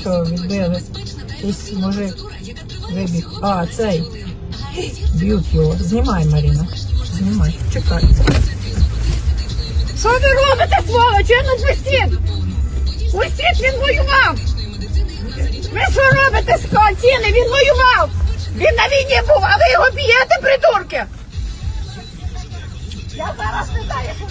Що, відбили? Якийсь може, вибіг. А, цей. Б'ють його. Знімай, Маріна. Знімай. Чекай. Що ви робите, сволочі? Ну пустіть! Пустіть, він воював! Ви що робите, скотіни? Він воював! Він на війні був, а ви його б'єте, придурки! Я зараз не знаю, що.